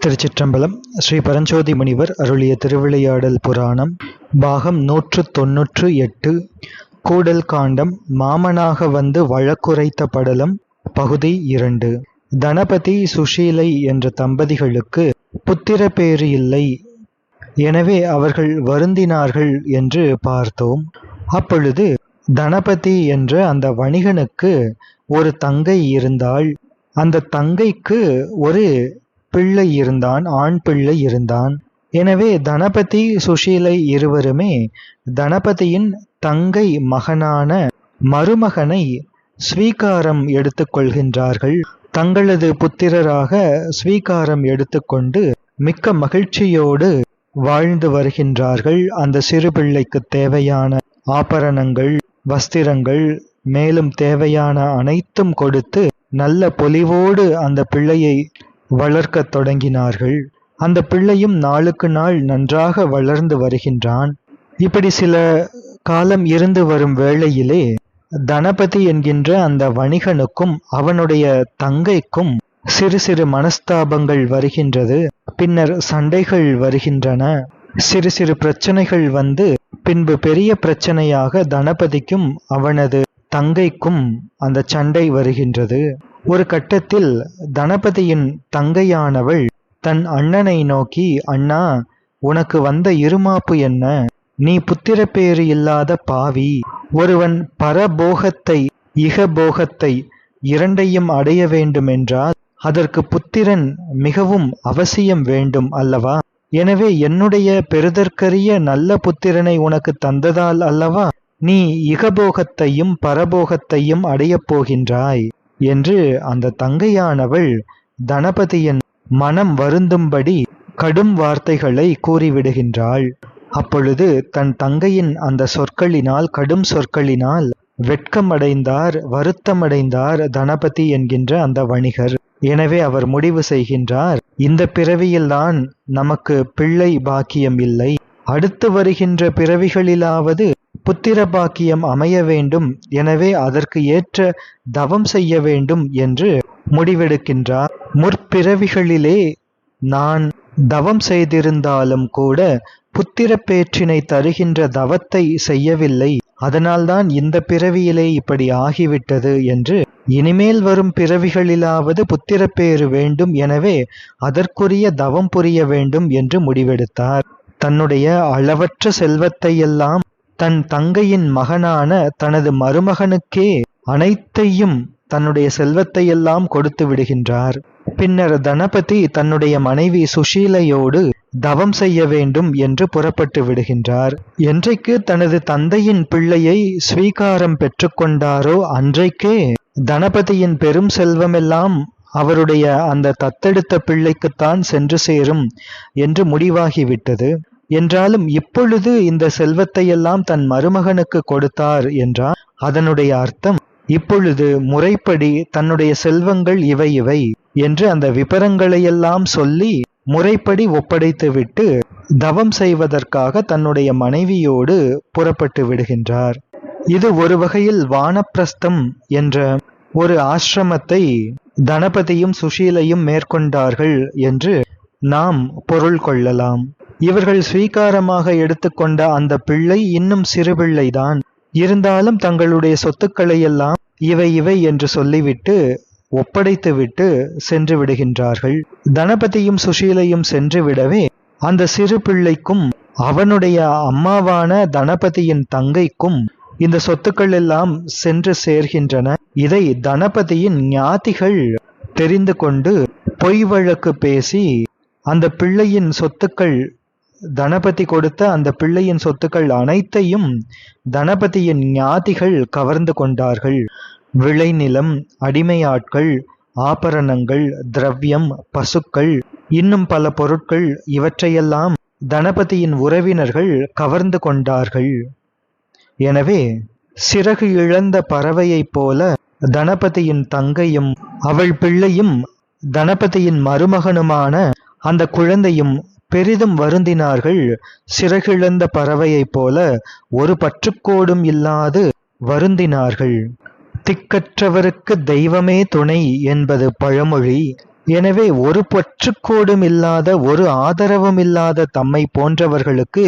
திருச்சிற்றம்பலம் ஸ்ரீ பரஞ்சோதி முனிவர் அருளிய திருவிளையாடல் புராணம் பாகம் நூற்று தொன்னூற்று எட்டு கூடல் காண்டம் மாமனாக வந்து வழக்குரைத்த படலம் பகுதி இரண்டு. தனபதி சுஷீலை என்ற தம்பதிகளுக்கு புத்திர பேறு இல்லை. எனவே அவர்கள் வருந்தினார்கள் என்று பார்த்தோம். அப்பொழுது தனபதி என்ற அந்த வணிகனுக்கு ஒரு தங்கை இருந்தால் அந்த தங்கைக்கு ஒரு பிள்ளை இருந்தான் ஆண் பிள்ளை இருந்தான். எனவே தனபதி சுஷீலை இருவருமே தனபதியின் தங்கை மகனான மருமகனை ஸ்வீகாரம் எடுத்துக்கொள்கின்றார்கள் தங்களது புத்திரராக ஸ்வீகாரம் எடுத்துக்கொண்டு மிக்க மகிழ்ச்சியோடு வாழ்ந்து வருகின்றார்கள். அந்த சிறு பிள்ளைக்கு தேவையான ஆபரணங்கள் வஸ்திரங்கள் மேலும் தேவையான அனைத்தும் கொடுத்து நல்ல பொலிவோடு அந்த பிள்ளையை வளர்க்கத் தொடங்கினார்கள். அந்த பிள்ளையும் நாளுக்கு நாள் நன்றாக வளர்ந்து வருகின்றான். இப்படி சில காலம் இருந்து வரும் வேளையிலே தனபதி என்கின்ற அந்த வணிகனுக்கும் அவனுடைய தங்கைக்கும் சிறு சிறு மனஸ்தாபங்கள் வருகின்றது. பின்னர் சண்டைகள் வருகின்றன. சிறு சிறு பிரச்சனைகள் வந்து பின்பு பெரிய பிரச்சனையாக தனபதிக்கும் அவனது தங்கைக்கும் அந்த சண்டை வருகின்றது. ஒரு கட்டத்தில் தனபதியின் தங்கையானவள் தன் அண்ணனை நோக்கி அண்ணா உனக்கு வந்த இருமாப்பு என்ன? நீ புத்திரப்பேறு இல்லாத பாவி. ஒருவன் பரபோகத்தை இகபோகத்தை இரண்டையும் அடைய வேண்டுமென்றால் அதற்கு புத்திரன் மிகவும் அவசியம் வேண்டும் அல்லவா? எனவே என்னுடைய பெறுதற்கரிய நல்ல புத்திரனை உனக்கு தந்ததால் அல்லவா? நீ இகபோகத்தையும் பரபோகத்தையும் அடையப் போகின்றாய். என்று அந்த தங்கையானவள் தனபதியின் மனம் வருந்தும்படி கடும் வார்த்தைகளை கூறிவிடுகின்றாள். அப்பொழுது தன் தங்கையின் அந்த சொற்களினால் கடும் சொற்களினால் வெட்கமடைந்தார் வருத்தமடைந்தார் தனபதி என்கின்ற அந்த வணிகர். எனவே அவர் முடிவு செய்கின்றார் இந்த பிறவியில்தான் நமக்கு பிள்ளை பாக்கியம் இல்லை. அடுத்து வருகின்ற பிறவிகளிலாவது புத்திர பாக்கியம் அமைய வேண்டும். எனவே அதற்கு ஏற்ற தவம் செய்ய வேண்டும் என்று முடிவெடுக்கின்றார். முற்பிறவிகளிலே நான் தவம் செய்திருந்தாலும் கூட புத்திர பேற்றினை தருகின்ற தவத்தை செய்யவில்லை. அதனால்தான் இந்த பிறவியிலே இப்படி ஆகிவிட்டது என்று இனிமேல் வரும் பிறவிகளிலாவது புத்திரப்பேறு வேண்டும். எனவே அதற்குரிய தவம் புரிய வேண்டும் என்று முடிவெடுத்தார். தன்னுடைய அளவற்ற செல்வத்தையெல்லாம் தன் தங்கையின் மகனான தனது மருமகனுக்கே அனைத்தையும் தன்னுடைய செல்வத்தையெல்லாம் கொடுத்து விடுகின்றார். பின்னர் தனபதி தன்னுடைய மனைவி சுஷீலையோடு தவம் செய்ய வேண்டும் என்று புறப்பட்டு விடுகின்றார். என்றைக்கு தனது தந்தையின் பிள்ளையை ஸ்வீகாரம் பெற்றுக்கொண்டாரோ அன்றைக்கே தனபதியின் பெரும் செல்வமெல்லாம் அவருடைய அந்த தத்தெடுத்த பிள்ளைக்குத்தான் சென்று சேரும் என்று முடிவாகிவிட்டது. என்றாலும் இப்பொழுது இந்த செல்வத்தையெல்லாம் தன் மருமகனுக்கு கொடுத்தார் என்றால் அதனுடைய அர்த்தம் இப்பொழுது முறைப்படி தன்னுடைய செல்வங்கள் இவை இவை என்று அந்த விபரங்களையெல்லாம் சொல்லி முறைப்படி ஒப்படைத்துவிட்டு தவம் செய்வதற்காக தன்னுடைய மனைவியோடு புறப்பட்டு விடுகின்றார். இது ஒரு வகையில் வானப்பிரஸ்தம் என்ற ஒரு ஆசிரமத்தை தனபதியும் சுஷீலையும் மேற்கொண்டார்கள் என்று நாம் பொருள் கொள்ளலாம். இவர்கள் ஸ்வீகாரமாக எடுத்துக்கொண்ட அந்த பிள்ளை இன்னும் சிறுபிள்ளைதான் இருந்தாலும் தங்களுடைய சொத்துக்களையெல்லாம் இவை இவை என்று சொல்லிவிட்டு ஒப்படைத்துவிட்டு சென்று விடுகின்றார்கள். தனபதியும் சுஷீலையும் சென்று விடவே அந்த சிறு பிள்ளைக்கும் அவனுடைய அம்மாவான தனபதியின் தங்கைக்கும் இந்த சொத்துக்கள் எல்லாம் சென்று சேர்கின்றன. இதை தனபதியின் ஞாதிகள் தெரிந்து கொண்டு பொய் வழக்கு பேசி அந்த பிள்ளையின் சொத்துக்கள் தனபதி கொடுத்த அந்த பிள்ளையின் சொத்துக்கள் அனைத்தையும் தனபதியின் ஞாதிகள் கவர்ந்து கொண்டார்கள். விளைநிலம் அடிமையாட்கள் ஆபரணங்கள் திரவியம் பசுக்கள் இன்னும் பல பொருட்கள் இவற்றையெல்லாம் தனபதியின் உறவினர்கள் கவர்ந்து கொண்டார்கள். எனவே சிறகு இழந்த பறவையைப் போல தனபதியின் தங்கையும் அவள் பிள்ளையும் தனபதியின் மருமகனுமான அந்த குழந்தையும் பெரிதும் வருந்தினார்கள் சிறகிழந்த பறவையைப் போல ஒரு பற்றுக்கோடும் இல்லாது வருந்தினார்கள். திக்கற்றவருக்கு தெய்வமே துணை என்பது பழமொழி. எனவே ஒரு பற்றுக்கோடும் இல்லாத ஒரு ஆதரவும் இல்லாத தம்மை போன்றவர்களுக்கு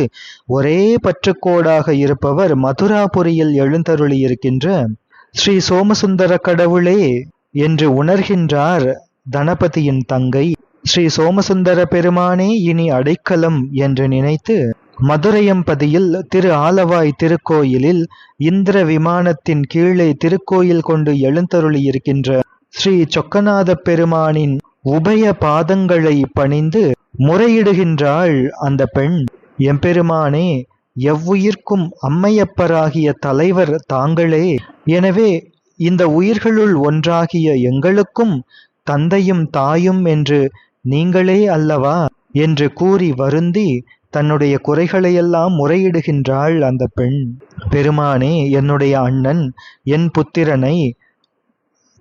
ஒரே பற்றுக்கோடாக இருப்பவர் மதுராபுரியில் எழுந்தருளியிருக்கின்ற ஸ்ரீ சோமசுந்தர கடவுளே என்று உணர்கின்றார் தனபதியின் தங்கை. ஸ்ரீ சோமசுந்தர பெருமானே இனி அடைக்கலம் என்று நினைத்து மதுரையம்பதியில் திரு ஆலவாய் திருக்கோயிலில் இந்திர விமானத்தின் கீழே திருக்கோயில் கொண்டு எழுந்தருளியிருக்கின்ற ஸ்ரீ சொக்கநாத பெருமானின் உபய பாதங்களை பணிந்து முறையிடுகின்றாள் அந்த பெண். எம்பெருமானே எவ்வுயிர்க்கும் அம்மையப்பராகிய தலைவர் தாங்களே. எனவே இந்த உயிர்களுள் ஒன்றாகிய எங்களுக்கும் தந்தையும் தாயும் என்று நீங்களே அல்லவா? என்று கூறி வருந்தி தன்னுடைய குறைகளையெல்லாம் முறையிடுகின்றாள் அந்த பெண். பெருமானே என்னுடைய அண்ணன் என் புத்திரனை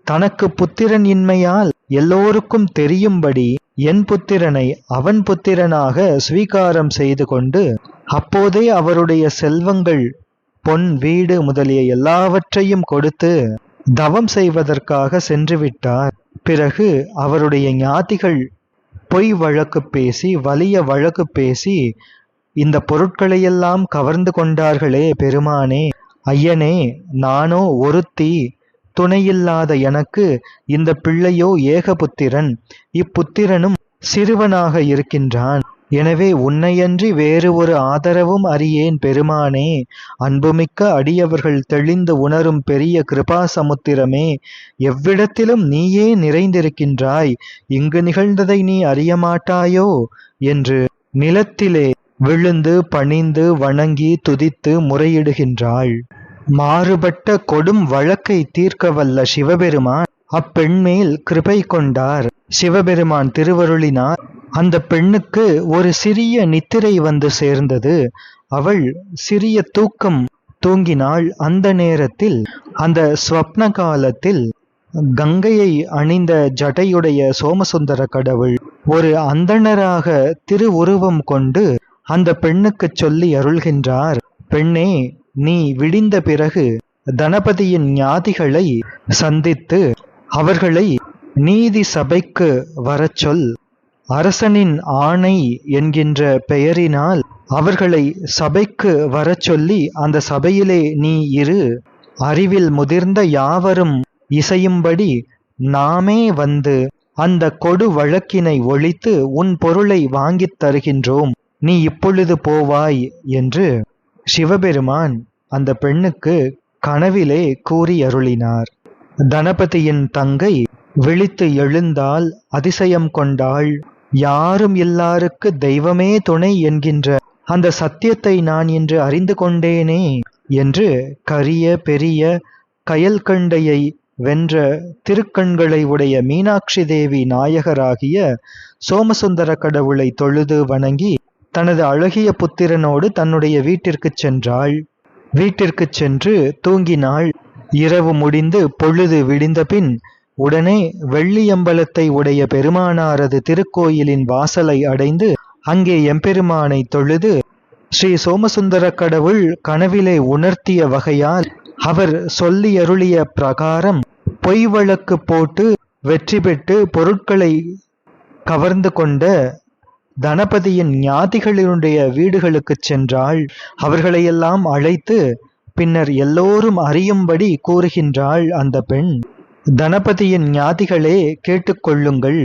தனக்கு புத்திரன் இன்மையால் எல்லோருக்கும் தெரியும்படி என் புத்திரனை அவன் புத்திரனாக ஸ்வீகாரம் செய்து கொண்டு அப்போதே அவருடைய செல்வங்கள் பொன் வீடு முதலிய எல்லாவற்றையும் கொடுத்து தவம் செய்வதற்காக சென்றுவிட்டார். பிறகு அவருடைய ஞாதிகள் பொய் வழக்கு பேசி வலிய வழக்கு பேசி இந்த பொருட்களையெல்லாம் கவர்ந்து கொண்டார்களே பெருமானே. ஐயனே நானோ ஒருத்தி துணையில்லாத எனக்கு இந்த பிள்ளையோ ஏகபுத்திரன். இப்புத்திரனும் சிறுவனாக இருக்கின்றான். எனவே உன்னையன்றி வேறு ஒரு ஆதரவும் அறியேன் பெருமானே. அன்புமிக்க அடியவர்கள் தெளிந்து உணரும் பெரிய கிருபா சமுத்திரமே எவ்விடத்திலும் நீயே நிறைந்திருக்கின்றாய். இங்கு நிகழ்ந்ததை நீ அறியமாட்டாயோ? என்று நிலத்திலே விழுந்து பணிந்து வணங்கி துதித்து முறையிடுகின்றாள். மாறுபட்ட கொடும் வழக்கை தீர்க்க வல்ல சிவபெருமான் அப்பெண்மேல் கிருபை கொண்டார். சிவபெருமான் திருவருளினார். அந்த பெண்ணுக்கு ஒரு சிறிய நித்திரை வந்து சேர்ந்தது. அவள் சிறிய தூக்கம் தூங்கினாள். அந்த நேரத்தில் அந்த ஸ்வப்ன காலத்தில் கங்கையை அணிந்த ஜடையுடைய சோமசுந்தர கடவுள் ஒரு அந்தணராக திருவுருவம் கொண்டு அந்த பெண்ணுக்கு சொல்லி அருள்கின்றார் பெண்ணே நீ விடிந்த பிறகு தனபதியின் ஞாதிகளை சந்தித்து அவர்களை நீதி சபைக்கு வரச் சொல். அரசனின் ஆணை என்கின்ற பெயரினால் அவர்களை சபைக்கு வரச் சொல்லி அந்த சபையிலே நீ இரு. அறிவில் முதிர்ந்த யாவரும் இசையும்படி நாமே வந்து அந்த கொடு வழக்கினை ஒழித்து உன் பொருளை வாங்கித் தருகின்றோம். நீ இப்பொழுது போவாய் என்று சிவபெருமான் அந்த பெண்ணுக்கு கனவிலே கூறி அருளினார் தனபதியின் தங்கை விழித்து எழுந்தால் அதிசயம் கொண்டாள். யாரும் எல்லாருக்கு தெய்வமே துணை என்கின்ற அந்த சத்தியத்தை நான் இன்று அறிந்து கொண்டேனே என்று கரிய பெரிய கயல்கண்டையை வென்ற திருக்கண்களை உடைய மீனாட்சி தேவி நாயகராகிய சோமசுந்தர கடவுளை தொழுது வணங்கி தனது அழகிய புத்திரனோடு தன்னுடைய வீட்டிற்குச் சென்றாள். வீட்டிற்குச் சென்று தூங்கினாள். இரவு முடிந்து பொழுது விடிந்தபின் உடனே வெள்ளியம்பலத்தை உடைய பெருமானாரது திருக்கோயிலின் வாசலை அடைந்து அங்கே எம்பெருமானை தொழுது ஸ்ரீ சோமசுந்தர கடவுள் கனவிலே உணர்த்திய வகையால் அவர் சொல்லி அருளிய பிரகாரம் பொய் வழக்கு போட்டு வெற்றி பெற்று பொருட்களை கவர்ந்து கொண்ட தனபதியின் ஞாதிகளினுடைய வீடுகளுக்குச் சென்றாள். அவர்களையெல்லாம் அழைத்து பின்னர் எல்லோரும் அறியும்படி கூறுகின்றாள் அந்த பெண். தனபதியின் ஞாதிகளே கேட்டுக்கொள்ளுங்கள்.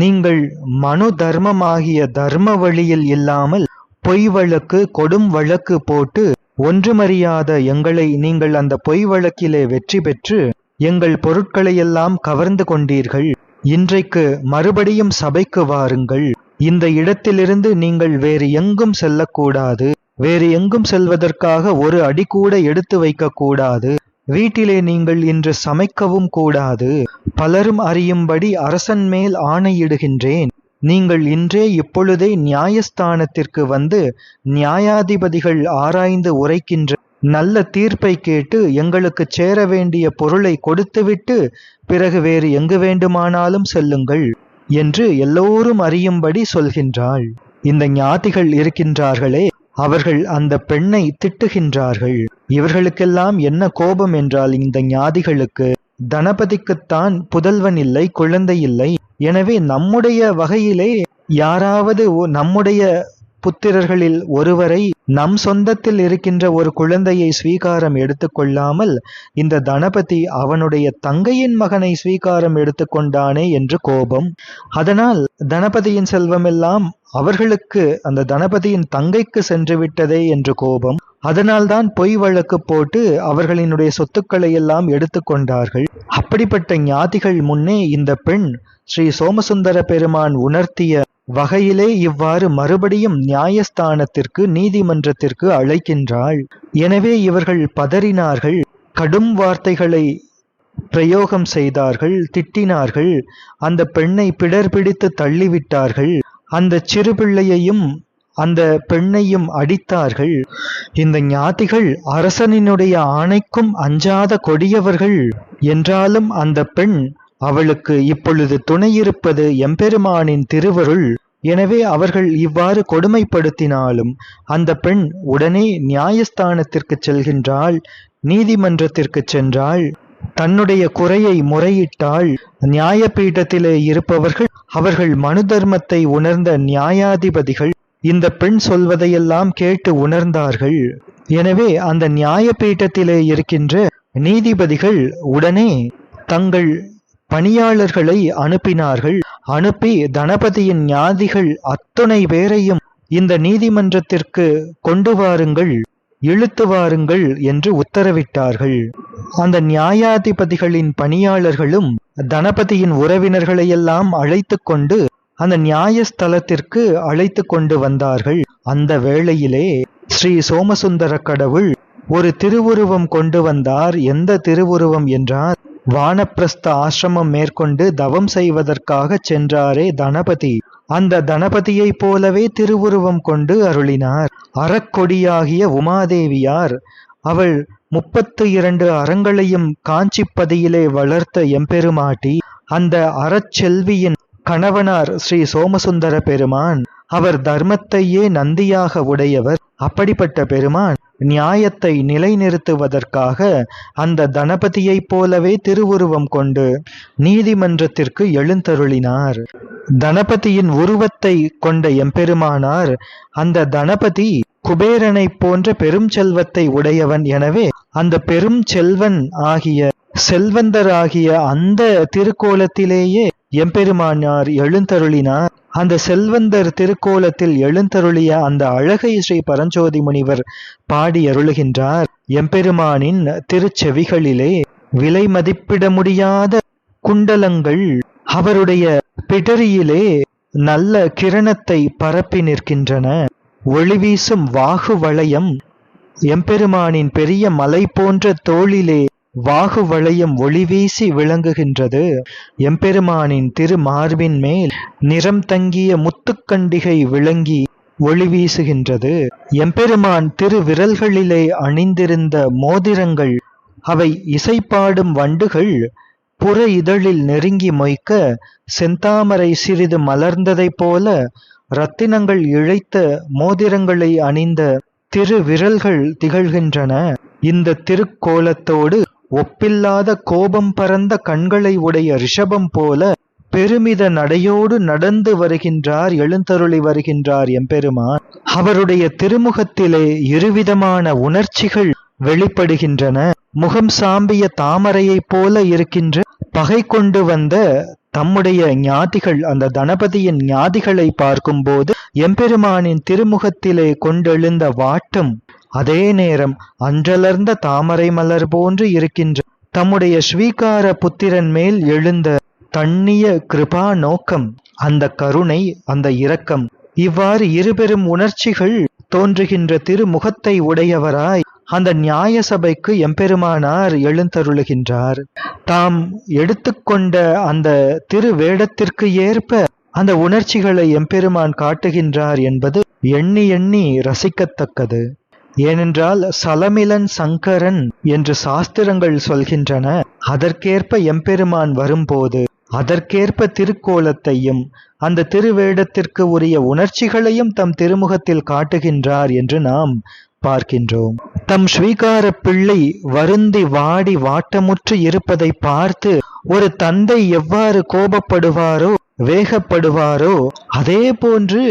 நீங்கள் மனு தர்மமாகிய தர்ம வழியில் இல்லாமல் பொய் வழக்கு கொடும் வழக்கு போட்டு ஒன்றுமறியாத எங்களை நீங்கள் அந்த பொய் வழக்கிலே வெற்றி பெற்று எங்கள் பொருட்களையெல்லாம் கவர்ந்து கொண்டீர்கள். இன்றைக்கு மறுபடியும் சபைக்கு வாருங்கள். இந்த இடத்திலிருந்து நீங்கள் வேறு எங்கும் செல்லக்கூடாது. வேறு எங்கும் செல்வதற்காக ஒரு அடி கூட எடுத்து வைக்கக்கூடாது. வீட்டிலே நீங்கள் இன்று சமைக்கவும் கூடாது. பலரும் அறியும்படி அரசன் மேல் ஆணையிடுகின்றேன். நீங்கள் இன்றே இப்பொழுதே நியாயஸ்தானத்திற்கு வந்து நியாயாதிபதிகள் ஆராய்ந்து உரைக்கின்ற நல்ல தீர்ப்பை கேட்டு எங்களுக்கு சேர வேண்டிய பொருளை கொடுத்துவிட்டு பிறகு வேறு எங்கு வேண்டுமானாலும் செல்லுங்கள் என்று எல்லோரும் அறியும்படி சொல்கின்றாள். இந்த ஞாதிகள் இருக்கின்றார்களே. அவர்கள் அந்த பெண்ணை திட்டுகின்றார்கள். இவர்களுக்கெல்லாம் என்ன கோபம் என்றால் இந்த ஞாதிகளுக்கு தனபதிக்குத்தான் புதல்வன் இல்லை குழந்தை இல்லை. எனவே நம்முடைய வகையிலே யாராவது நம்முடைய புத்திரர்களில் ஒருவரை நம் சொந்தத்தில் இருக்கின்ற ஒரு குழந்தையை ஸ்வீகாரம் எடுத்துக்கொள்ளாமல் இந்த தனபதி அவனுடைய தங்கையின் மகனை ஸ்வீகாரம் எடுத்துக்கொண்டானே என்று கோபம். அதனால் தனபதியின் செல்வமெல்லாம் அவர்களுக்கு அந்த தனபதியின் தங்கைக்கு சென்று விட்டதே என்று கோபம் அதனால்தான் பொய் வழக்கு போட்டு அவர்களினுடைய சொத்துக்களை எல்லாம் எடுத்துக்கொண்டார்கள் அப்படிப்பட்ட ஞாதிகள் முன்னே இந்த பெண் ஸ்ரீ சோமசுந்தர பெருமான் உணர்த்திய வகையிலே இவ்வாறு மறுபடியும் நியாயஸ்தானத்திற்கு நீதிமன்றத்திற்கு அழைக்கின்றாள். எனவே இவர்கள் பதறினார்கள் கடும் வார்த்தைகளை பிரயோகம் செய்தார்கள் திட்டினார்கள். அந்த பெண்ணை பிடர் பிடித்து தள்ளிவிட்டார்கள். அந்த சிறு பிள்ளையையும் அந்த பெண்ணையும் அடித்தார்கள். இந்த ஞாதிகள் அரசனினுடைய ஆணைக்கும் அஞ்சாத கொடியவர்கள். என்றாலும் அந்த பெண் அவளுக்கு இப்பொழுது துணையிருப்பது எம்பெருமானின் திருவருள். எனவே அவர்கள் இவ்வாறு கொடுமைப்படுத்தினாலும் அந்த பெண் உடனே நியாயஸ்தானத்திற்கு செல்கின்றாள் நீதிமன்றத்திற்கு சென்றாள். தன்னுடைய குறையை முறையிட்டால் நியாய பீடத்திலே இருப்பவர்கள் அவர்கள் மனு தர்மத்தை உணர்ந்த நியாயாதிபதிகள் இந்த பெண் சொல்வதையெல்லாம் கேட்டு உணர்ந்தார்கள். எனவே அந்த நியாயபீடத்திலே இருக்கின்ற நீதிபதிகள் உடனே தங்கள் பணியாளர்களை அனுப்பினார்கள். அனுப்பி தனபதியின் ஞாதிகள் அத்துணை பேரையும் இந்த நீதிமன்றத்திற்கு கொண்டு வாருங்கள். இழுத்து வாருங்கள் என்று உத்தரவிட்டார்கள். அந்த நியாயாதிபதிகளின் பணியாளர்களும் தனபதியின் உறவினர்களையெல்லாம் அழைத்து கொண்டு அந்த நியாயஸ்தலத்திற்கு அழைத்து கொண்டு வந்தார்கள். அந்த வேளையிலே ஸ்ரீ சோமசுந்தர கடவுள் ஒரு திருவுருவம் கொண்டு வந்தார். எந்த திருவுருவம் என்றார் வானப்பிரஸ்த ஆசிரமம் மேற்கொண்டு தவம் செய்வதற்காக சென்றாரே தனபதி. அந்த தனபதியைப் போலவே திருவுருவம் கொண்டு அருளினார். அறக்கொடியாகிய உமாதேவியார் அவள் முப்பத்து இரண்டு அறங்களையும் காஞ்சிப்பதியிலே வளர்த்த எம்பெருமாட்டி அந்த அறச்செல்வியின் கணவனார் ஸ்ரீ சோமசுந்தர பெருமான். அவர் தர்மத்தையே நந்தியாக உடையவர் அப்படிப்பட்ட பெருமான். நியாயத்தை நிலைநிறுத்துவதற்காக அந்த தனபதியைப் போலவே திருவுருவம் கொண்டு நீதிமன்றத்திற்கு எழுந்தருளினார். தனபதியின் உருவத்தை கொண்ட எம்பெருமானார் அந்த தனபதி குபேரனைப் போன்ற பெரும் செல்வத்தை உடையவன் எனவே அந்த பெரும் செல்வன் ஆகிய செல்வந்தராகிய அந்த திருக்கோலத்திலேயே எம்பெருமானார் எழுந்தருளினார். அந்த செல்வந்தர் திருக்கோலத்தில் எழுந்தருளிய அந்த அழகை ஸ்ரீ பரஞ்சோதி முனிவர் பாடி அருளுகின்றார் எம்பெருமானின் திருச்செவிகளிலே விலை மதிப்பிட முடியாத குண்டலங்கள் அவருடைய பிடரியிலே நல்ல கிரணத்தை பரப்பி நிற்கின்றன. ஒளிவீசும் வாகு வளையம் எம்பெருமானின் பெரிய மலை போன்ற தோளிலே வாகு வளையம் ஒளிவீசி விளங்குகின்றது. எம்பெருமானின் திருமார்பின் மேல் நிறம் தங்கிய முத்துக்கண்டிகை விளங்கி ஒளி வீசுகின்றது எம்பெருமான் திரு விரல்களிலே அணிந்திருந்த மோதிரங்கள் அவை இசைப்பாடும் வண்டுகள் புற இதழில் நெருங்கி மொய்க்க செந்தாமரை சிறிது மலர்ந்ததைப் போல ரத்தினங்கள் இழைத்த மோதிரங்களை அணிந்த திரு விரல்கள் திகழ்கின்றன. இந்த திருக்கோலத்தோடு ஒப்பில்லாத கோபம் பரந்த கண்களை உடைய ரிஷபம் போல பெருமித நடையோடு நடந்து வருகின்றார் எழுந்தருளி வருகின்றார் எம்பெருமான். அவருடைய திருமுகத்திலே இருவிதமான உணர்ச்சிகள் வெளிப்படுகின்றன. முகம் சாம்பிய தாமரையைப் போல இருக்கின்ற பகை கொண்டு வந்த தம்முடைய ஞாதிகள் அந்த தனபதியின் ஞாதிகளை பார்க்கும்போது எம்பெருமானின் திருமுகத்திலே கொண்டெழுந்த வாட்டம் அதே நேரம் அன்றலர்ந்த தாமரை மலர் போன்று இருக்கின்ற தம்முடைய ஸ்வீகார புத்திரன் மேல் எழுந்த தண்ணிய கிருபா நோக்கம் அந்த கருணை அந்த இரக்கம். இவ்வாறு இருபெரும் உணர்ச்சிகள் தோன்றுகின்ற திருமுகத்தை உடையவராய் அந்த நியாய சபைக்கு எம்பெருமானார் எழுந்தருளுகின்றார். தாம் எடுத்துக்கொண்ட அந்த திரு வேடத்திற்கு ஏற்ப அந்த உணர்ச்சிகளை எம்பெருமான் காட்டுகின்றார் என்பது எண்ணி எண்ணி ரசிக்கத்தக்கது. ஏனென்றால் சலமிலன் சங்கரன் என்று சாஸ்திரங்கள் சொல்கின்றன. அதற்கேற்ப எம்பெருமான் வரும்போது அதற்கேற்ப திருக்கோலத்தையும் அந்த திருவேடத்திற்கு உரிய உணர்ச்சிகளையும் தம் திருமுகத்தில் காட்டுகின்றார் என்று நாம் பார்க்கின்றோம். தம் ஸ்வீகார பிள்ளை வருந்தி வாடி வாட்டமுற்று இருப்பதை பார்த்து ஒரு தந்தை எவ்வாறு கோபப்படுவாரோ வேகப்படுவாரோ? அதே போன்று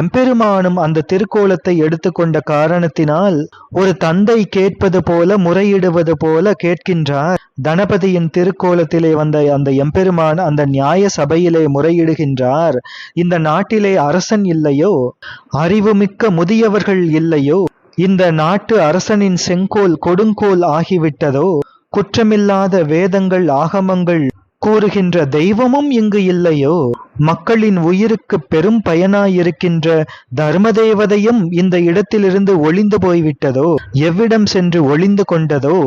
எம்பெருமானும் அந்த திருக்கோலத்தை எடுத்துக்கொண்ட காரணத்தினால் ஒரு தந்தை கேட்பது போல முறையிடுவது போல கேட்கின்றார். தனபதியின் திருக்கோலத்திலே வந்த அந்த எம்பெருமான் அந்த நியாய சபையிலே முறையிடுகின்றார். இந்த நாட்டிலே அரசன் இல்லையோ? அறிவுமிக்க முதியவர்கள் இல்லையோ? இந்த நாட்டு அரசனின் செங்கோல் கொடுங்கோல் ஆகிவிட்டதோ? குற்றமில்லாத வேதங்கள் ஆகமங்கள் கூறுகின்ற தெய்வமும் இங்கு இல்லையோ? மக்களின் உயிருக்கு பெரும் பயனாயிருக்கின்ற தர்மதேவதையும் இந்த இடத்திலிருந்து ஒளிந்து போய்விட்டதோ? எவ்விடம் சென்று ஒளிந்து கொண்டதோ?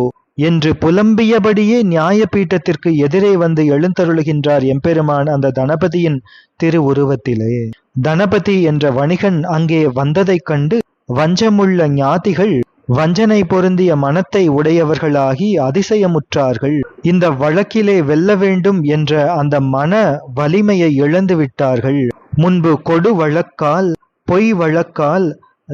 என்று புலம்பியபடியே நியாயபீட்டத்திற்கு எதிரே வந்து எழுந்தருளுகின்றார் எம்பெருமான் அந்த தனபதியின் திருவுருவத்திலே. தனபதி என்ற வணிகன் அங்கே வந்ததைக் கண்டு வஞ்சமுள்ள ஞாதிகள் வஞ்சனை பொருந்திய மனத்தை உடையவர்களாகி அதிசயமுற்றார்கள். இந்த வழக்கிலே வெல்ல வேண்டும் என்ற அந்த மன வலிமையை இழந்துவிட்டார்கள். முன்பு கொடு வழக்கால் பொய் வழக்கால்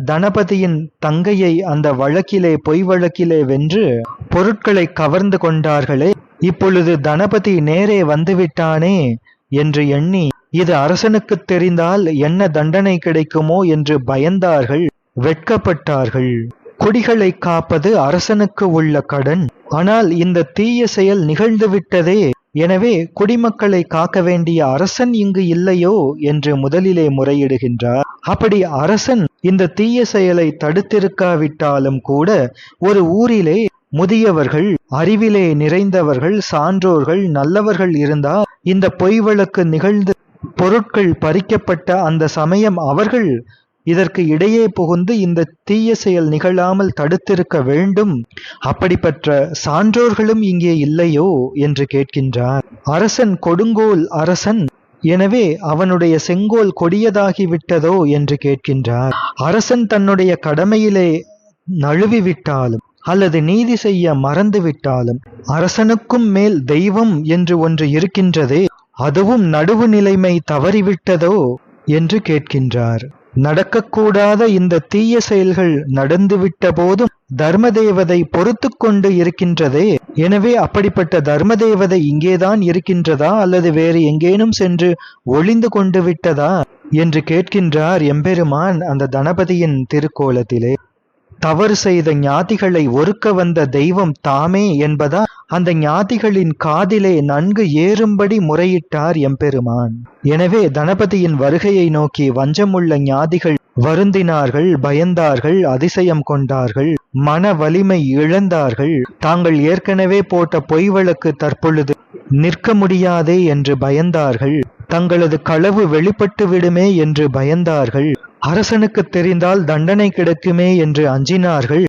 தனபதியின் தங்கையை அந்த வழக்கிலே பொய் வழக்கிலே வென்று பொருட்களை கவர்ந்து கொண்டார்களே இப்பொழுது தனபதி நேரே வந்துவிட்டானே என்று எண்ணி இது அரசனுக்குத் தெரிந்தால் என்ன தண்டனை கிடைக்குமோ என்று பயந்தார்கள் வெட்கப்பட்டார்கள். குடிகளை காப்பது அரசனுக்கு உள்ள கடன். ஆனால் இந்த தீய செயல் நிகழ்ந்துவிட்டதே எனவே குடிமக்களை காக்க வேண்டிய அரசன் இங்கு இல்லையோ என்று முதலிலே முறையிடுகின்றார். அப்படி அரசன் இந்த தீய செயலை தடுத்திருக்காவிட்டாலும் கூட ஒரு ஊரிலே முதியவர்கள் அறிவிலே நிறைந்தவர்கள் சான்றோர்கள் நல்லவர்கள் இருந்தால் இந்த பொய் வழக்கு நிகழ்ந்து பொருட்கள் பறிக்கப்பட்ட அந்த சமயம் அவர்கள் இதற்கு இடையே புகுந்து இந்த தீய செயல் நிகழாமல் தடுத்திருக்க வேண்டும். அப்படிப்பட்ட சான்றோர்களும் இங்கே இல்லையோ? என்று கேட்கின்றார். அரசன் கொடுங்கோல் அரசன். எனவே அவனுடைய செங்கோல் கொடியதாகிவிட்டதோ? என்று கேட்கின்றார். அரசன் தன்னுடைய கடமையிலே நழுவி விட்டாலும் அல்லது நீதி செய்ய மறந்து விட்டாலும் அரசனுக்கும் மேல் தெய்வம் என்று ஒன்று இருக்கின்றதே அதுவும் நடுவு நிலைமை தவறிவிட்டதோ? என்று கேட்கின்றார். நடக்கக்கூடாத இந்த தீய செயல்கள் நடந்துவிட்ட போதும் தர்மதேவதை பொறுத்து கொண்டு இருக்கின்றதே. எனவே அப்படிப்பட்ட தர்மதேவதை இங்கேதான் இருக்கின்றதா அல்லது வேறு எங்கேனும் சென்று ஒளிந்து கொண்டு விட்டதா என்று கேட்கின்றார் எம்பெருமான் அந்த தனபதியின் திருக்கோலத்திலே. தவறு செய்த ஞாதிகளை ஒருக்க வந்த தெய்வம் தாமே என்பதா அந்த ஞாதிகளின் காதிலே நன்கு ஏறும்படி முறையிட்டார் எம்பெருமான். எனவே தனபதியின் வருகையை நோக்கி வஞ்சமுள்ள ஞாதிகள் வருந்தினார்கள் பயந்தார்கள் அதிசயம் கொண்டார்கள் மன வலிமை இழந்தார்கள். தாங்கள் ஏற்கனவே போட்ட பொய் வழக்கு தற்பொழுது நிற்க முடியாதே என்று பயந்தார்கள். தங்களது களவு வெளிப்பட்டு விடுமே என்று பயந்தார்கள். அரசனுக்கு தெரிந்தால் தண்டனை கிடைக்குமே என்று அஞ்சினார்கள்.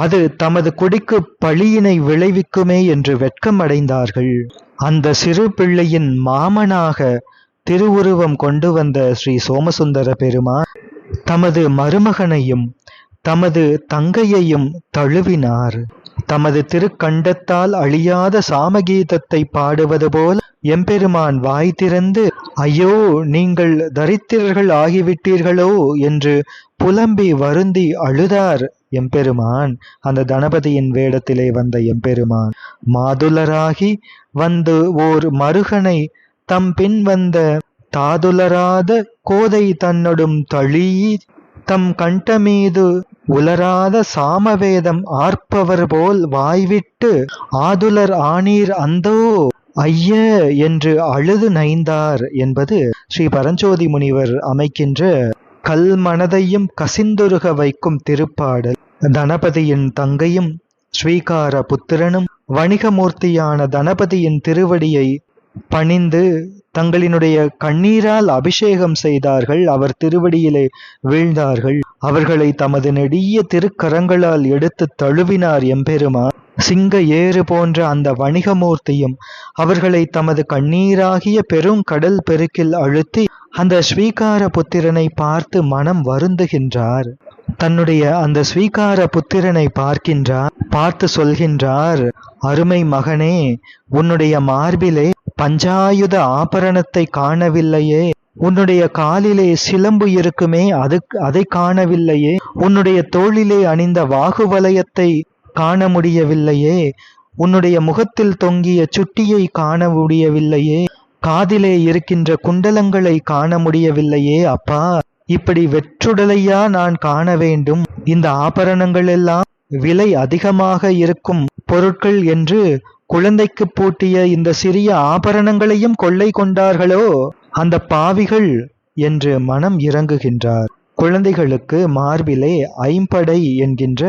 அது தமது கொடிக்கு பழியினை விளைவிக்குமே என்று வெட்கம் அடைந்தார்கள் அந்த சிறு பிள்ளையின் மாமனாக திருவுருவம் கொண்டு வந்த ஸ்ரீ சோமசுந்தர பெருமான் தமது மருமகனையும் தமது தங்கையையும் தழுவினார். தமது திருக்கண்டத்தால் அழியாத சாமகீதத்தை பாடுவது போல எம்பெருமான் வாய் திறந்து ஐயோ நீங்கள் தரித்திரர்கள் ஆகிவிட்டீர்களோ என்று புலம்பி வருந்தி அழுதார் எம்பெருமான் அந்த கணபதியின் வேடத்திலே வந்த எம்பெருமான். மாதுலராகி வந்து ஓர் மருகனை தம் பின் வந்த தாதுலராத கோதை தன்னொடும் தழீ தம் கண்டமீது உலராத சாமவேதம் ஆர்ப்பவர் போல் வாய்விட்டு ஆதுலர் ஆனீர் அந்தோ ஐய என்று அழுது நைந்தார் என்பது ஸ்ரீ பரஞ்சோதி முனிவர் அமைக்கின்ற கல் மனதையும் கசிந்துருக வைக்கும் திருப்பாடல். தனபதியின் தங்கையும் ஸ்ரீகார புத்திரனும் வணிகமூர்த்தியான தனபதியின் திருவடியை பணிந்து தங்களினுடைய கண்ணீரால் அபிஷேகம் செய்தார்கள். அவர் திருவடியிலே வீழ்ந்தார்கள். அவர்களை தமது நெடிய திருக்கரங்களால் எடுத்து தழுவினார் எம்பெருமான். சிங்க ஏறு போன்ற அந்த வணிகமூர்த்தியும் அவர்களை தமது கண்ணீராகிய பெரும் கடல் பெருக்கில் அழுத்தி அந்த ஸ்வீகார புத்திரனை பார்த்து மனம் வருந்துகின்றார். தன்னுடைய அந்த ஸ்வீகார புத்திரனை பார்க்கின்றார் பார்த்து சொல்கின்றார் அருமை மகனே உன்னுடைய மார்பிலே பஞ்சாயுத ஆபரணத்தை காணவில்லையே. உன்னுடைய காலிலே சிலம்பு இருக்குமே அது அதை காணவில்லையே. உன்னுடைய தோளிலே அணிந்த வாகுவலயத்தை காண முடியவில்லையே. உன்னுடைய முகத்தில் தொங்கிய சுட்டியை காண முடியவில்லையே. காதிலே இருக்கின்ற குண்டலங்களை காண முடியவில்லையே அப்பா. இப்படி வெற்றுடலையா நான் காண வேண்டும்? இந்த ஆபரணங்கள் எல்லாம் விலை அதிகமாக இருக்கும் பொருட்கள் என்று குழந்தைக்கு பூட்டிய இந்த சிறிய ஆபரணங்களையும் கொள்ளை கொண்டார்களோ? அந்த பாவிகள் என்று மனம் இறங்குகின்றார். குழந்தைகளுக்கு மார்பிலே ஐம்படை என்கின்ற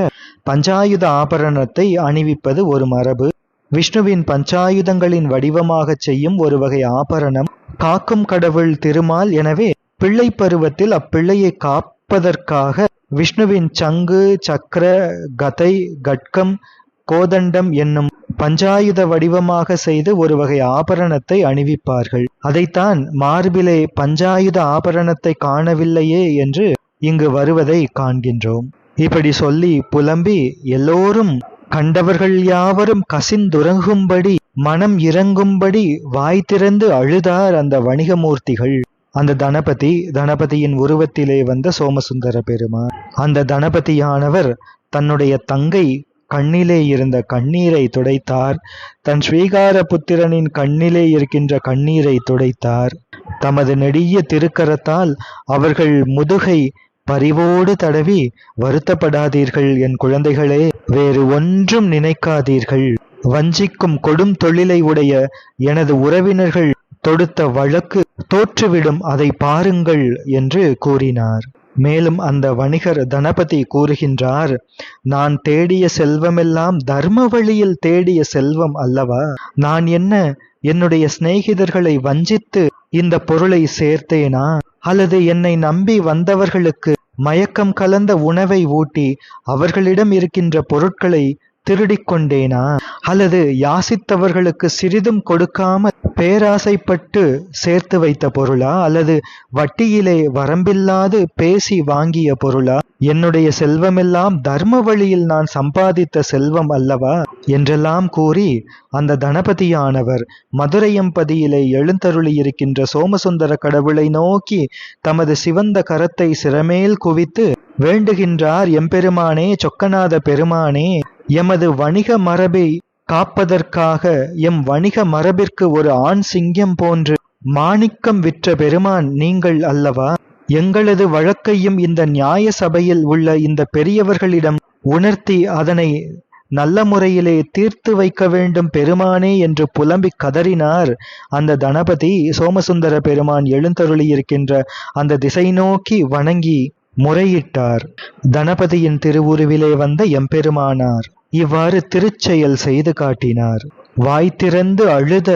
பஞ்சாயுத ஆபரணத்தை அணிவிப்பது ஒரு மரபு. விஷ்ணுவின் பஞ்சாயுதங்களின் வடிவமாகச் செய்யும் ஒரு வகை ஆபரணம். காக்கும் கடவுள் திருமால் எனவே பிள்ளை பருவத்தில் அப்பிள்ளையை காப்பதற்காக விஷ்ணுவின் சங்கு சக்கர கதை கட்கம் கோதண்டம் என்னும் பஞ்சாயுத வடிவமாக செய்து ஒரு வகை ஆபரணத்தை அணிவிப்பார்கள். அதைத்தான் மார்பிலே பஞ்சாயுத ஆபரணத்தை காணவில்லையே என்று இங்கு வருவதை காண்கின்றோம். இப்படி சொல்லி புலம்பி எல்லோரும் கண்டவர்கள் யாவரும் கசிந்துறங்கும்படி மனம் இறங்கும்படி வாய் திறந்து அழுதார் அந்த வணிகமூர்த்திகள். அந்த தனபதி தனபதியின் உருவத்திலே வந்த சோமசுந்தர பெருமான். அந்த தனபதியானவர் தன்னுடைய தங்கை கண்ணிலே இருந்த கண்ணீரை துடைத்தார். தன் ஸ்வீகார புத்திரனின் கண்ணிலே இருக்கின்ற கண்ணீரை துடைத்தார். தமது நெடிய திருக்கரத்தால் அவர்கள் முதுகை பரிவோடு தடவி வருத்தப்படாதீர்கள் என் குழந்தைகளே வேறு ஒன்றும் நினைக்காதீர்கள். வஞ்சிக்கும் கொடும் தொழிலை உடைய எனது உறவினர்கள் தொடுத்த வழக்கு தோற்றுவிடும் அதை பாருங்கள் என்று கூறினார். மேலும் அந்த வணிகர் தனபதி கூறுகின்றார் நான் தேடிய செல்வமெல்லாம் தர்ம வழியில் தேடிய செல்வம் அல்லவா? நான் என்ன என்னுடைய சிநேகிதர்களை வஞ்சித்து இந்த பொருளை சேர்த்தேனா? அல்லது என்னை நம்பி வந்தவர்களுக்கு மயக்கம் கலந்த உணவை ஊட்டி அவர்களிடம் இருக்கின்ற பொருட்களை திருடிக் கொண்டேனா? அல்லது யாசித்தவர்களுக்கு சிறிதும் கொடுக்காம பேராசைப்பட்டு சேர்த்து வைத்த பொருளா? அல்லது வட்டியிலே வரம்பில்லாது பேசி வாங்கிய பொருளா? என்னுடைய செல்வமெல்லாம் தர்ம வழியில் நான் சம்பாதித்த செல்வம் அல்லவா? என்றெல்லாம் கூறி அந்த தனபதியானவர் மதுரையம்பதியிலே எழுந்தருளியிருக்கின்ற சோமசுந்தர கடவுளை நோக்கி தமது சிவந்த கரத்தை சிறமேல் குவித்து வேண்டுகின்றார் எம்பெருமானே சொக்கநாத பெருமானே எமது வணிக மரபை காப்பதற்காக எம் வணிக மரபிற்கு ஒரு ஆண் சிங்கம் போன்று மாணிக்கம் விற்ற பெருமான் நீங்கள் அல்லவா? எங்களது வழக்கையும் இந்த நியாய சபையில் உள்ள இந்த பெரியவர்களிடம் உணர்த்தி அதனை நல்ல முறையிலே தீர்த்து வைக்க வேண்டும் பெருமானே என்று புலம்பி கதறினார். அந்த தனபதி சோமசுந்தர பெருமான் எழுந்தருளியிருக்கின்ற அந்த திசை நோக்கி வணங்கி முறையிட்டார். தனபதியின் திருவுருவிலே வந்த எம்பெருமானார் இவ்வாறு திருச்செயல் செய்து காட்டினார். வாய் திறந்து அழுத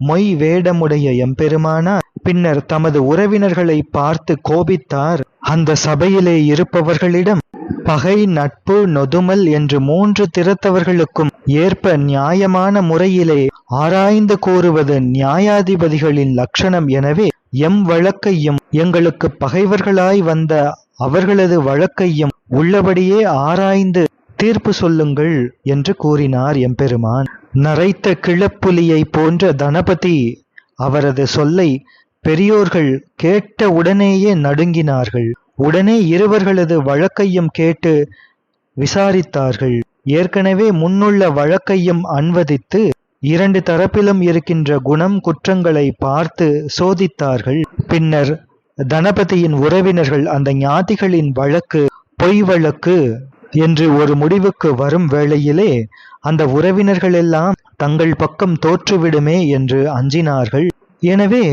மொய் வேடமுடைய எம்பெருமானார் பின்னர் தமது உறவினர்களை பார்த்து கோபித்தார். அந்த சபையிலே இருப்பவர்களிடம் பகை நட்பு நொதுமல் என்று மூன்று திறத்தவர்களுக்கும் ஏற்ப நியாயமான முறையிலே ஆராய்ந்து கூறுவது நியாயாதிபதிகளின் லட்சணம். எனவே எம் வழக்கையும் எங்களுக்கு பகைவர்களாய் வந்த அவர்களது வழக்கையும் உள்ளபடியே ஆராய்ந்து தீர்ப்பு சொல்லுங்கள் என்று கூறினார் எம்பெருமான். நரைத்த கிளப்புலியை போன்ற தனபதி அவரது சொல்லை பெரியோர்கள் கேட்ட உடனேயே நடுங்கினார்கள். உடனே இருவர்களது வழக்கையும் கேட்டு விசாரித்தார்கள். ஏற்கனவே முன்னுள்ள வழக்கையும் அன்வதித்து இரண்டு தரப்பிலும் இருக்கின்ற குணம் குற்றங்களை பார்த்து சோதித்தார்கள். பின்னர் தனபதியின் உறவினர்கள் அந்த ஞாதிகளின் வழக்கு பொய் வழக்கு என்று ஒரு முடிவுக்கு வரும் வேளையிலே அந்த உறவினர்கள் எல்லாம் தங்கள் பக்கம் தோற்றுவிடுமே என்று அஞ்சினார்கள். எனவே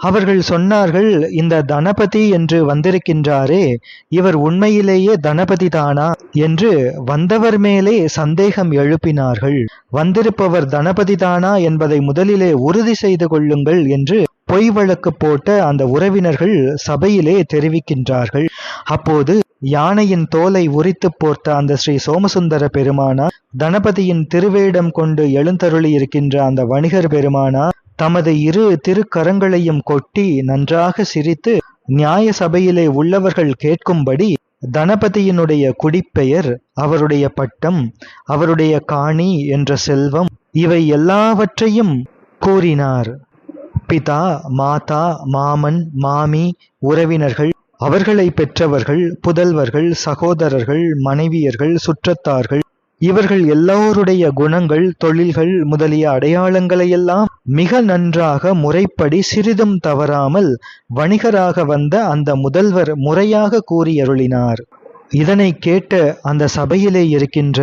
அவர்கள் சொன்னார்கள் இந்த தனபதி என்று வந்திருக்கின்றாரே இவர் உண்மையிலேயே தனபதி தானா? என்று வந்தவர் மேலே சந்தேகம் எழுப்பினார்கள். வந்திருப்பவர் தனபதி தானா என்பதை முதலிலே உறுதி செய்து கொள்ளுங்கள் என்று பொய் வழக்கு போட்ட அந்த உறவினர்கள் சபையிலே தெரிவிக்கின்றார்கள். அப்போது யானையின் தோலை உரித்து போர்த்த அந்த ஸ்ரீ சோமசுந்தர பெருமானா தனபதியின் திருவேடம் கொண்டு எழுந்தருளி இருக்கின்ற அந்த வணிகர் பெருமானா தமது இரு திருக்கரங்களையும் கொட்டி நன்றாக சிரித்து நியாய சபையிலே உள்ளவர்கள் கேட்கும்படி தனபதியினுடைய குடிப்பெயர் அவருடைய பட்டம் அவருடைய காணி என்ற செல்வம் இவை எல்லாவற்றையும் கூறினார். பிதா மாதா மாமன் மாமி உறவினர்கள் அவர்களை பெற்றவர்கள் புதல்வர்கள் சகோதரர்கள் மனைவியர்கள் சுற்றத்தார்கள் இவர்கள் எல்லோருடைய குணங்கள் தொழில்கள் முதலிய அடையாளங்களையெல்லாம் மிக நன்றாக முறைப்படி சிறிதும் தவறாமல் வணிகராக வந்த அந்த முதல்வர் முறையாக கூறியருளினார். இதனை கேட்ட அந்த சபையிலே இருக்கின்ற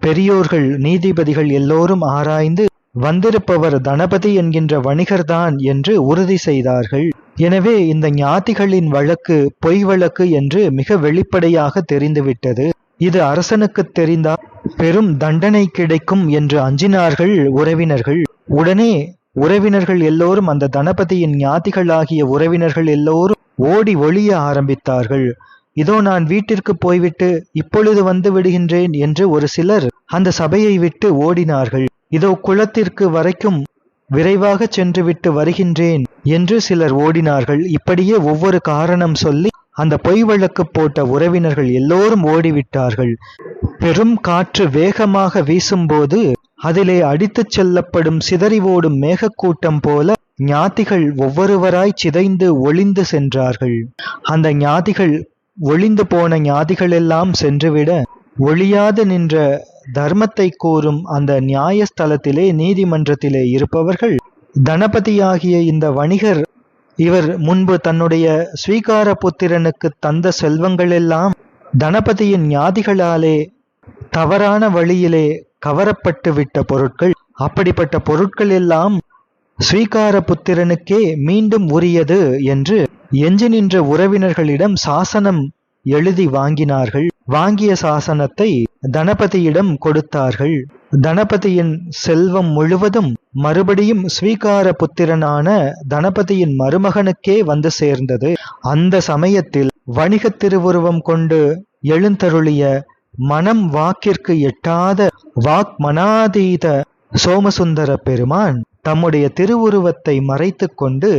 பெரியோர்கள் நீதிபதிகள் எல்லோரும் ஆராய்ந்து வந்திருப்பவர் தனபதி என்கின்ற வணிகர்தான் என்று உறுதி செய்தார்கள். எனவே இந்த ஞாதிகளின் வழக்கு பொய் வழக்கு என்று மிக வெளிப்படையாக தெரிந்துவிட்டது. இது அரசனுக்கு தெரிந்தால் பெரும் தண்டனை கிடைக்கும் என்று அஞ்சினார்கள் உறவினர்கள். உடனே உறவினர்கள் எல்லோரும் அந்த தனபதியின் ஞாத்திகளாகிய உறவினர்கள் எல்லோரும் ஓடி ஒளிய ஆரம்பித்தார்கள். இதோ நான் வீட்டிற்கு போய்விட்டு இப்பொழுது வந்து விடுகின்றேன் என்று ஒரு சிலர் அந்த சபையை விட்டு ஓடினார்கள். இதோ குளத்திற்கு வரைக்கும் விரைவாக சென்றுவிட்டு வருகின்றேன் என்று சிலர் ஓடினார்கள். இப்படியே ஒவ்வொரு காரணம் சொல்லி அந்த பொய் வழக்கு போட்ட உறவினர்கள் எல்லோரும் ஓடிவிட்டார்கள். பெரும் காற்று வேகமாக வீசும்போது அதிலே அடித்துச் செல்லப்படும் சிதறி ஓடும் மேகக்கூட்டம் போல ஞாதிகள் ஒவ்வொருவராய் சிதைந்து ஒளிந்து சென்றார்கள். அந்த ஞாதிகள் ஒளிந்து போன ஞாதிகளெல்லாம் சென்றுவிட ஒளியாது நின்ற தர்மத்தை கூறும் அந்த நியாயஸ்தலத்திலே நீதிமன்றத்திலே இருப்பவர்கள். தனபதியாகிய இந்த வணிகர் இவர் முன்பு தன்னுடைய ஸ்வீகார புத்திரனுக்கு தந்த செல்வங்களெல்லாம் தனபதியின் ஞாதிகளாலே தவறான வழியிலே கவரப்பட்டு விட்ட பொருட்கள். அப்படிப்பட்ட பொருட்கள் எல்லாம் ஸ்வீகார புத்திரனுக்கே மீண்டும் உரியது என்று எஞ்சி நின்ற உறவினர்களிடம் சாசனம் எழுதி வாங்கினார்கள். வாங்கிய சாசனத்தை தனபதியிடம் கொடுத்தார்கள். தனபதியின் செல்வம் முழுவதும் மறுபடியும் ஸ்வீகார புத்திரனான தனபதியின் மருமகனுக்கே வந்து சேர்ந்தது. அந்த சமயத்தில் வணிகத் திருவுருவம் கொண்டு எழுந்தருளிய மனம் வாக்கிற்கு எட்டாத வாக் மனாதீத சோமசுந்தர பெருமான் தம்முடைய திருவுருவத்தை மறைத்து கொண்டு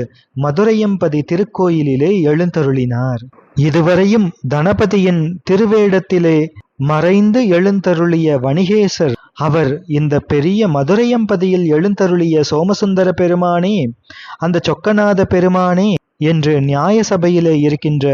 மதுரையம்பதி திருக்கோயிலிலே எழுந்தருளினார். இதுவரையும் தனபதியின் திருவேடத்திலே மறைந்து எழுந்தருளிய வணிகேசர் அவர் இந்த பெரிய மதுரையம்பதியில் எழுந்தருளிய சோமசுந்தர பெருமானே அந்த சொக்கநாத பெருமானே என்று நியாய சபையிலே இருக்கின்ற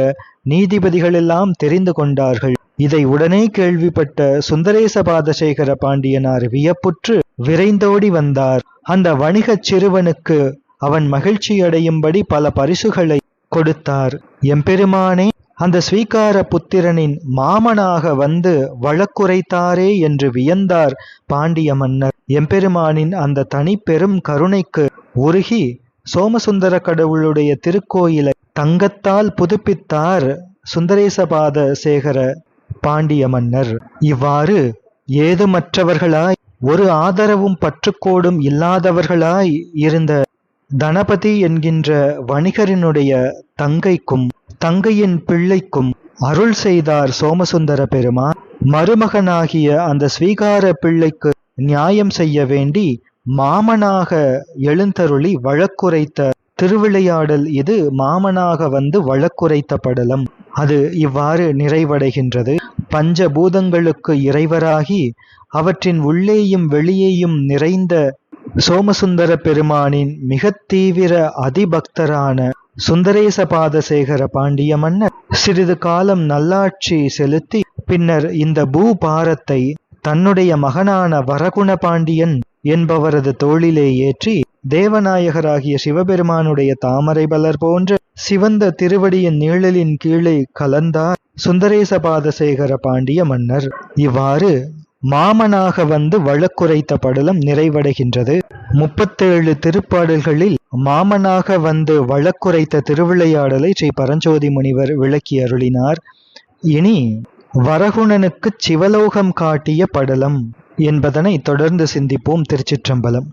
நீதிபதிகளெல்லாம் தெரிந்து கொண்டார்கள். இதை உடனே கேள்விப்பட்ட சுந்தரேச பாதசேகர பாண்டியனார் வியப்புற்று விரைந்தோடி வந்தார். அந்த வணிகச் சிறுவனுக்கு அவன் மகிழ்ச்சியடையும்படி பல பரிசுகளை கொடுத்தார். எம்பெருமானே அந்த ஸ்வீகார புத்திரனின் மாமனாக வந்து வழக்குரைத்தாரே என்று வியந்தார் பாண்டிய மன்னர். எம்பெருமானின் அந்த தனி பெரும் கருணைக்கு உருகி சோமசுந்தர கடவுளுடைய திருக்கோயிலை தங்கத்தால் புதுப்பித்தார் சுந்தரேசபாத சேகர பாண்டிய மன்னர். இவ்வாறு ஏதுமற்றவர்களாய் ஒரு ஆதரவும் பற்றுக்கோடும் இல்லாதவர்களாய் இருந்த தனபதி என்கின்ற வணிகரினுடைய தங்கைக்கும் தங்கையின் பிள்ளைக்கும் அருள் செய்தார் சோமசுந்தர பெருமான். மருமகனாகிய அந்த ஸ்வீகார பிள்ளைக்கு நியாயம் செய்ய வேண்டி மாமனாக எழுந்தருளி வழக்குரைத்த திருவிளையாடல் இது மாமனாக வந்து வழக்குரைத்த படலம். அது இவ்வாறு நிறைவடைகின்றது. பஞ்சபூதங்களுக்கு இறைவராகி அவற்றின் உள்ளேயும் வெளியேயும் நிறைந்த சோமசுந்தர பெருமானின் மிக தீவிர அதிபக்தரான சுந்தரேச பாதசேகர பாண்டிய மன்னர் சிறிது காலம் நல்லாட்சி செலுத்தி பின்னர் இந்த பூபாரத்தை தன்னுடைய மகனான வரகுண பாண்டியன் என்பவரது தோளிலே ஏற்றி தேவநாயகராகிய சிவபெருமானுடைய தாமரை பலர் போன்ற சிவந்த திருவடியின் நீழலின் கீழே கலந்தார் சுந்தரேச பாதசேகர பாண்டிய மன்னர். இவ்வாறு மாமனாக வந்து வழக்குரைத்த படலம் நிறைவடைகின்றது. முப்பத்தேழு திருப்பாடல்களில் மாமனாக வந்து வழக்குரைத்த திருவிளையாடலை ஸ்ரீ பரஞ்சோதி முனிவர் விளக்கி அருளினார். இனி வரகுணனுக்குச் சிவலோகம் காட்டிய படலம் என்பதனை தொடர்ந்து சிந்திப்போம் திருச்சிற்றம்பலம்.